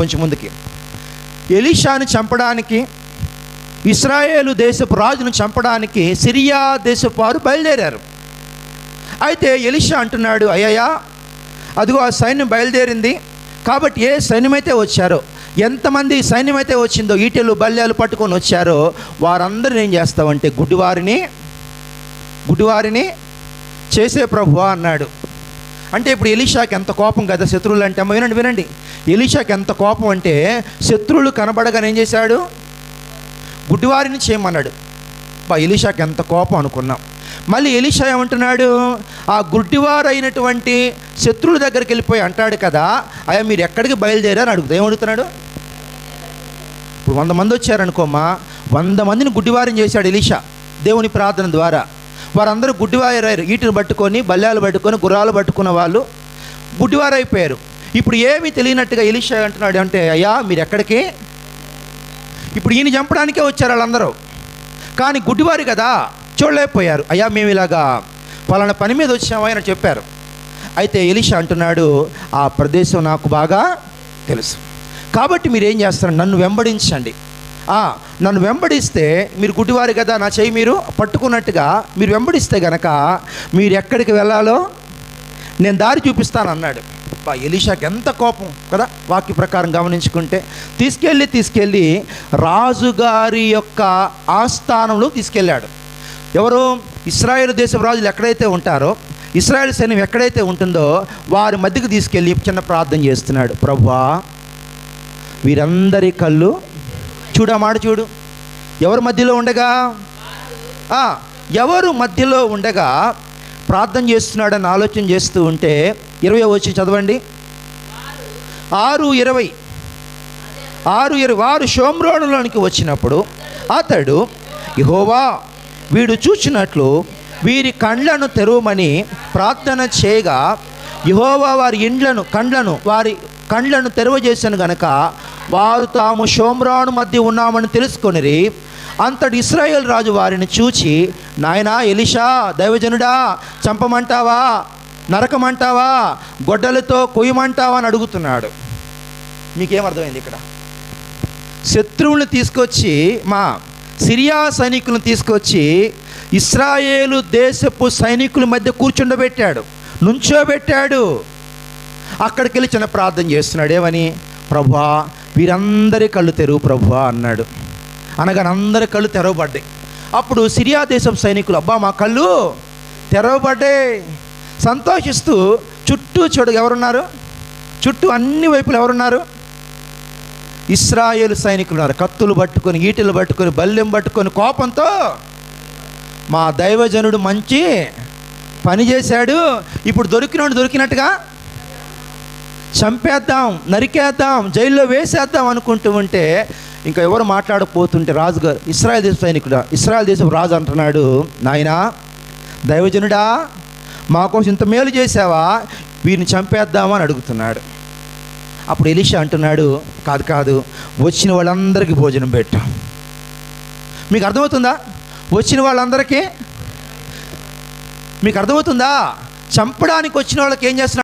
కొంచెం ముందుకి. ఎలీషాను చంపడానికి ఇస్రాయేలు దేశపు రాజును చంపడానికి సిరియా దేశపు వారు బయలుదేరారు. అయితే ఎలిషా అంటున్నాడు అయ్యయ్యా అదిగో ఆ సైన్యం బయలుదేరింది. కాబట్టి ఏ సైన్యమైతే వచ్చారో ఎంతమంది సైన్యం అయితే వచ్చిందో ఈటెలు బల్యాలు పట్టుకొని వచ్చారో వారందరిని ఏం చేస్తామంటే గుడ్డివారిని గుడ్డివారిని చేసే ప్రభు అన్నాడు. అంటే ఇప్పుడు ఎలీషాకి ఎంత కోపం కదా శత్రువులు అంటే అమ్మ వినండి వినండి. ఎలీషాకి ఎంత కోపం అంటే శత్రువులు కనబడగానే ఏం చేశాడు? గుడ్డివారిని చేయమన్నాడు. బా ఎలీషాకి ఎంత కోపం అనుకున్నాం. మళ్ళీ ఎలీషా ఏమంటున్నాడు? ఆ గుడ్డివారైనటువంటి శత్రువుల దగ్గరికి వెళ్ళిపోయి అంటాడు కదా అయ్యా మీరు ఎక్కడికి బయలుదేరారు అడుగుతా ఏమడుగుతున్నాడు? ఇప్పుడు వంద మంది వచ్చారనుకోమ్మా వంద మందిని గుడ్డివారిని చేశాడు ఎలీషా దేవుని ప్రార్థన ద్వారా. వారందరూ గుడ్డివారయ్యారు ఈటిని పట్టుకొని బల్లాలు పట్టుకొని గుర్రాలు పట్టుకున్న వాళ్ళు గుడ్డివారైపోయారు. ఇప్పుడు ఏమీ తెలియనట్టుగా ఎలిషా అంటున్నాడు అంటే అయ్యా మీరు ఎక్కడికి ఇప్పుడు ఈయన చంపడానికే వచ్చారు వాళ్ళందరూ. కానీ గుడ్డివారు కదా చూడలేకపోయారు. అయ్యా మేము ఇలాగా పలానా పని మీద వచ్చాము? ఆయన చెప్పారు. అయితే ఎలిషా అంటున్నాడు ఆ ప్రదేశం నాకు బాగా తెలుసు. కాబట్టి మీరు ఏం చేస్తారు? నన్ను వెంబడించండి. నన్ను వెంబడిస్తే మీరు గుడ్డివారు కదా నా చెయ్యి మీరు పట్టుకున్నట్టుగా మీరు వెంబడిస్తే గనక మీరు ఎక్కడికి వెళ్ళాలో నేను దారి చూపిస్తాను అన్నాడు బా ఎలీషాకి ఎంత కోపం కదా వాక్య ప్రకారం గమనించుకుంటే. తీసుకెళ్ళి తీసుకెళ్ళి రాజుగారి యొక్క ఆస్థానంలో తీసుకెళ్ళాడు. ఎవరు? ఇస్రాయేల్ దేశం రాజులు ఎక్కడైతే ఉంటారో ఇస్రాయేల్ సైన్యం ఎక్కడైతే ఉంటుందో వారి మధ్యకు తీసుకెళ్ళి చిన్న ప్రార్థన చేస్తున్నాడు. ప్రభా వీరందరి కళ్ళు చూడు ఆ మాట చూడు. ఎవరు మధ్యలో ఉండగా? ఆ, ఎవరు మధ్యలో ఉండగా ప్రార్థన చేస్తున్నాడని ఆలోచన చేస్తూ ఉంటే ఇరవై వచ్చి చదవండి. ఆరు ఇరవై. ఆరు ఇరవై. ఆరు షోమ్రోనులోనికి వచ్చినప్పుడు అతడు యహోవా వీడు చూచినట్లు వీరి కండ్లను తెరవమని ప్రార్థన చేయగా యహోవా వారి ఇండ్లను కండ్లను వారి కండ్లను తెరవజేశాను గనక వారు తాము షోమ్రాను మధ్య ఉన్నామని తెలుసుకొనిరి అంతటి ఇస్రాయేల్ రాజు వారిని చూచి నాయనా ఎలిషా దైవజనుడా చంపమంటావా? నరకమంటావా? గొడ్డలతో కొయ్యమంటావా? అని అడుగుతున్నాడు. మీకేం అర్థమైంది ఇక్కడ? శత్రువులను తీసుకొచ్చి మా సిరియా సైనికులను తీసుకొచ్చి ఇస్రాయేలు దేశపు సైనికుల మధ్య కూర్చుండబెట్టాడు నుంచోబెట్టాడు. అక్కడికి వెళ్ళి చిన్న ప్రార్థన చేస్తున్నాడు. ఏమని? ప్రభా వీరందరి కళ్ళు తెరువు ప్రభువా అన్నాడు. అనగా అందరి కళ్ళు తెరవబడ్డాయి. అప్పుడు సిరియా దేశం సైనికులు అబ్బా మా కళ్ళు తెరవబడ్డాయి. సంతోషిస్తూ చుట్టూ చూడు ఎవరున్నారు? చుట్టూ అన్ని వైపులు ఎవరున్నారు? ఇస్రాయేల్ సైనికులు ఉన్నారు. కత్తులు పట్టుకొని ఈటలు పట్టుకొని బల్లెం పట్టుకొని కోపంతో మా దైవజనుడు మంచి పని చేశాడు. ఇప్పుడు దొరికినోడు దొరికినట్టుగా చంపేద్దాం నరికేద్దాం జైల్లో వేసేద్దాం అనుకుంటూ ఉంటే ఇంకా ఎవరు మాట్లాడకపోతుంటే రాజుగారు ఇస్రాయల్ దేశ సైనికుడు? ఇస్రాయల్ దేశం రాజు అంటున్నాడు నాయనా దైవజనుడా మా కోసం ఇంత మేలు చేసావా వీరిని చంపేద్దామా? అని అడుగుతున్నాడు. అప్పుడు ఎలిషా అంటున్నాడు కాదు కాదు వచ్చిన వాళ్ళందరికీ భోజనం పెట్టాం. మీకు అర్థమవుతుందా? వచ్చిన వాళ్ళందరికీ? మీకు అర్థమవుతుందా? చంపడానికి వచ్చిన వాళ్ళకి ఏం చేస్తున్నారు?